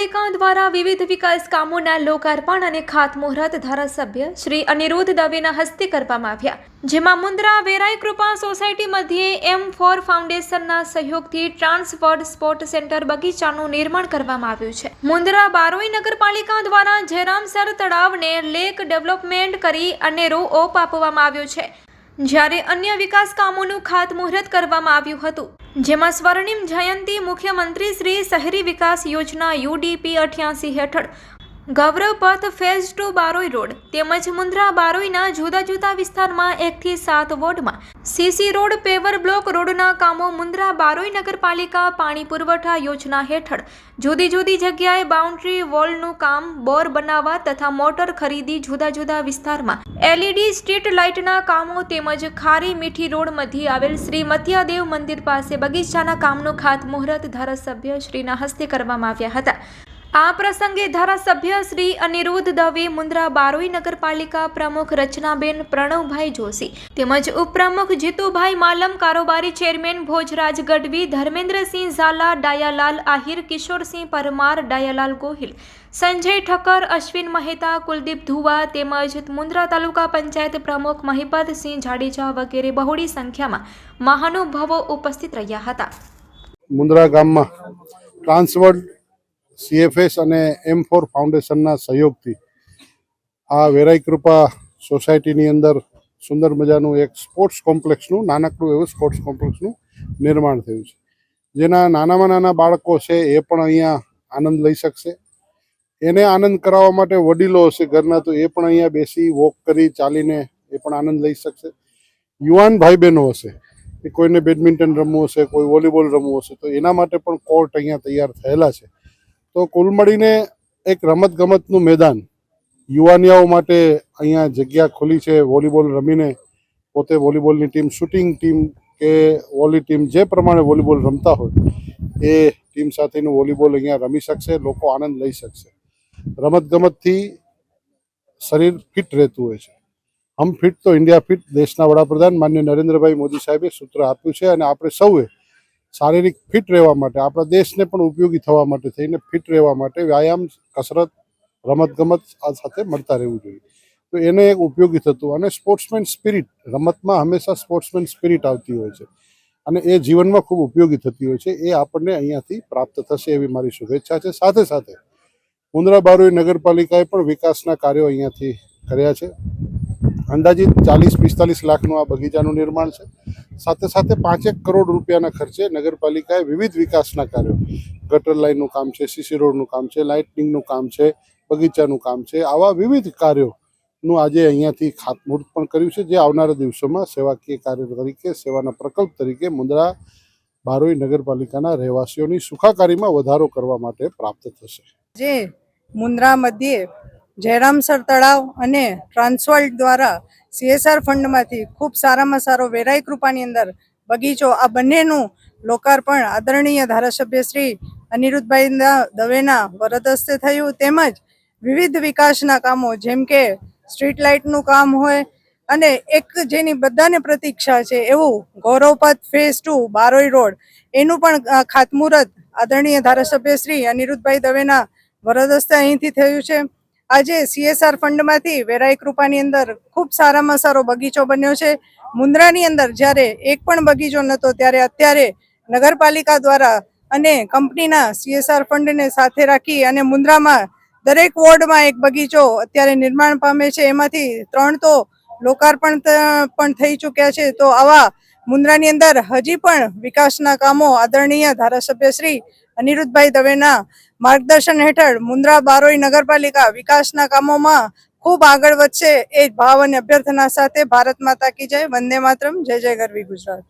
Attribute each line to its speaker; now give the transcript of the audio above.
Speaker 1: નગરપાલિકા દ્વારા વિવિધ વિકાસ કામોના લોકાર્પણ અને ખાતમુહૂર્ત ધારાસભ્ય શ્રી અનિરુદ્ધ દવેના હસ્તે કરવામાં આવ્યા. જેમાં મુન્દ્રા વેરાઈ કૃપા સોસાયટી મધ્યે એમ ફોર ફાઉન્ડેશનના સહયોગથી ટ્રાન્સફર્ડ સ્પોર્ટ સેન્ટર બગીચાનું નિર્માણ કરવામાં આવ્યું છે. મુન્દ્રા બારોઈ નગરપાલિકા દ્વારા જયરામસર તળાવને લેક ડેવલપમેન્ટ કરી અનેરો ઓપ આપવામાં આવ્યો છે. જ્યારે અન્ય વિકાસ કામોનું ખાતમુહૂર્ત કરવામાં આવ્યું હતું. જેમાં સ્વર્ણિમ જયંતી મુખ્યમંત્રી શ્રી શહેરી વિકાસ યોજના યુડીપી અઠ્યાસી હેઠળ Gauravpath phase two Baroi road તેમજ મુન્દ્રા બારોઈના જુદા જુદા વિસ્તારમાં એકથી સાત વોર્ડમાં સીસી રોડ, પેવર બ્લોક રોડના કામો મુન્દ્રા બારોઈ નગરપાલિકા પાણી પુરવઠા યોજના હેઠળ જુદી જુદી જગ્યાએ બાઉન્ડ્રી વોલનું કામ, બોર બનાવવા તથા મોટર ખરીદી જુદા જુદા વિસ્તારમાં એલઈડી સ્ટ્રીટ લાઇટના કામો તેમજ ખારી મીઠી રોડ મધ્યે આવેલ શ્રી મથિયાદેવ મંદિર પાસે બગીચાના કામનું ખાતમુહૂર્ત ધારાસભ્ય શ્રીના હસ્તે કરવામાં આવ્યા હતા. આ પ્રસંગે ધારાસભ્ય શ્રી અનિરુદ્ધ દવે મુન્દ્રા બારોઈ નગરપાલિકા પ્રમુખ રચનાબેન પ્રણવભાઈ જોશી તેમજ ઉપપ્રમુખ જીતુભાઈ માલમ કારોબારી ચેરમેન ભોજરાજ ગઢવી, ધર્મેન્દ્રસિંહ ઝાલા, ડાયાલાલ આહિર, કિશોરસિંહ પરમાર, ડાયાલાલ ગોહિલ, સંજય ઠક્કર, અશ્વિન મહેતા, કુલદીપ ધુવા તેમજ મુન્દ્રા તાલુકા પંચાયત પ્રમુખ મહિપતસિંહ જાડેજા વગેરે બહોળી સંખ્યામાં મહાનુભાવો ઉપસ્થિત રહ્યા હતા.
Speaker 2: મુન્દ્રા ગામમાં ટ્રાન્સવર્ડ સીએફએસ અને એમ ફોર ફાઉન્ડેશનના સહયોગથી આ વેરાઈ કૃપા સોસાયટીની અંદર સુંદર મજાનું એક સ્પોર્ટ્સ કોમ્પ્લેક્સનું, નાનકડું એવું સ્પોર્ટ્સ કોમ્પ્લેક્સનું નિર્માણ થયું છે. જેના નાનામાં નાના બાળકો છે એ પણ અહીંયા આનંદ લઈ શકશે. એને આનંદ કરાવવા માટે વડીલો હશે ઘરના, તો એ પણ અહીંયા બેસી વોક કરી, ચાલીને એ પણ આનંદ લઈ શકશે. યુવાન ભાઈ બહેનો હશે કે કોઈને બેડમિન્ટન રમવું હશે, કોઈ વોલીબોલ રમવું હશે, તો એના માટે પણ કોર્ટ અહીંયા તૈયાર થયેલા છે. તો કુલ મળીને એક રમત ગમતનું મેદાન યુવાનિયાઓ માટે અહીંયા જગ્યા ખુલી છે. વોલીબોલ રમીને પોતે વોલીબોલની ટીમ, શૂટિંગ ટીમ કે વોલી ટીમ જે પ્રમાણે વોલીબોલ રમતા હોય એ ટીમ સાથેનું વોલીબોલ અહીંયા રમી શકશે, લોકો આનંદ લઈ શકશે. રમત ગમતથી શરીર ફિટ રહેતું હોય છે. હમ ફિટ તો ઇન્ડિયા ફિટ દેશના વડાપ્રધાન માન્ય નરેન્દ્રભાઈ મોદી સાહેબે સૂત્ર આપ્યું છે અને આપણે સૌએ શારીરિક ફિટ રહેવા માટે, આપણા દેશને પણ ઉપયોગી થવા માટે થઈને ફિટ રહેવા માટે વ્યાયામ, કસરત, રમતગમત આ સાથે મળતા રહેવું જોઈએ. તો એને એક ઉપયોગી થતું અને સ્પોર્ટ્સમેન સ્પિરિટ, રમતમાં હંમેશા સ્પોર્ટ્સમેન સ્પિરિટ આવતી હોય છે. અને એ જીવનમાં ખૂબ ઉપયોગી થતી હોય છે, એ આપણને અહીંયાથી પ્રાપ્ત થશે એવી મારી શુભેચ્છા છે. સાથે સાથે મુન્દ્રા બારોઈ નગરપાલિકાએ પણ વિકાસના કાર્યો અહીંયાથી કર્યા છે. અંદાજિત ચાલીસ પિસ્તાલીસ લાખનું આ બગીચાનું નિર્માણ છે. સાથે સાથે પાંચેક કરોડ રૂપિયાના ખર્ચે નગરપાલિકાએ વિવિધ વિકાસના કાર્યો. ગટર લાઇનનું કામ છે, સીસી રોડનું કામ છે લાઇટનિંગનું કામ છે, બગીચાનું કામ છે. આવા વિવિધ કાર્યોનું આજે અહીંયાથી ખાતમુહૂર્ત પણ કર્યું છે, જે આવનારા દિવસોમાં સેવાકીય કાર્ય તરીકે, સેવાના પ્રકલ્પ તરીકે મુન્દ્રા બારોઈ નગરપાલિકાના રહેવાસીઓની સુખાકારીમાં વધારો કરવા માટે પ્રાપ્ત થશે.
Speaker 3: જે મુન્દ્રા મધ્યે જયરામસર તળાવ અને ટ્રાન્સવર્લ્ડ દ્વારા સીએસઆર ફંડમાંથી ખૂબ સારામાં સારો વેરાઈ કૃપાની અંદર બગીચો, આ બંનેનું લોકાર્પણ આદરણીય ધારાસભ્ય શ્રી અનિરુદ્ધભાઈ દવેના વરદસ્તે થયું. તેમજ વિવિધ વિકાસના કામો, જેમ કે સ્ટ્રીટ લાઇટનું કામ હોય અને એક જેની બધાને પ્રતીક્ષા છે એવું Gauravpath phase two Baroi road, એનું પણ ખાતમુહૂર્ત આદરણીય ધારાસભ્ય શ્રી અનિરુદ્ધભાઈ દવેના વરદસ્તે અહીંથી થયું છે. આજે સીએસઆર ફંડમાંથી વેરાઈ કૃપાની અંદર ખૂબ સારામાં સારો બગીચો બન્યો છે. મુન્દ્રાની અંદર જ્યારે એક પણ બગીચો નહોતો ત્યારે અત્યારે નગરપાલિકા દ્વારા અને કંપનીના સીએસઆર ફંડને સાથે રાખી અને મુન્દ્રામાં દરેક વોર્ડમાં એક બગીચો અત્યારે નિર્માણ પામે છે. એમાંથી ત્રણ તો લોકાર્પણ પણ થઈ ચૂક્યા છે. તો આવા મુન્દ્રાની અંદર હજી પણ વિકાસના કામો આદરણીય ધારાસભ્ય શ્રી અનિરુદ્ધભાઈ દવેના માર્ગદર્શન હેઠળ મુન્દ્રા બારોઈ નગરપાલિકા વિકાસના કામોમાં ખૂબ આગળ વધશે એ ભાવ અને અભ્યર્થના સાથે ભારત માતા કી જય, વંદે માતરમ, જય જય ગરવી ગુજરાત.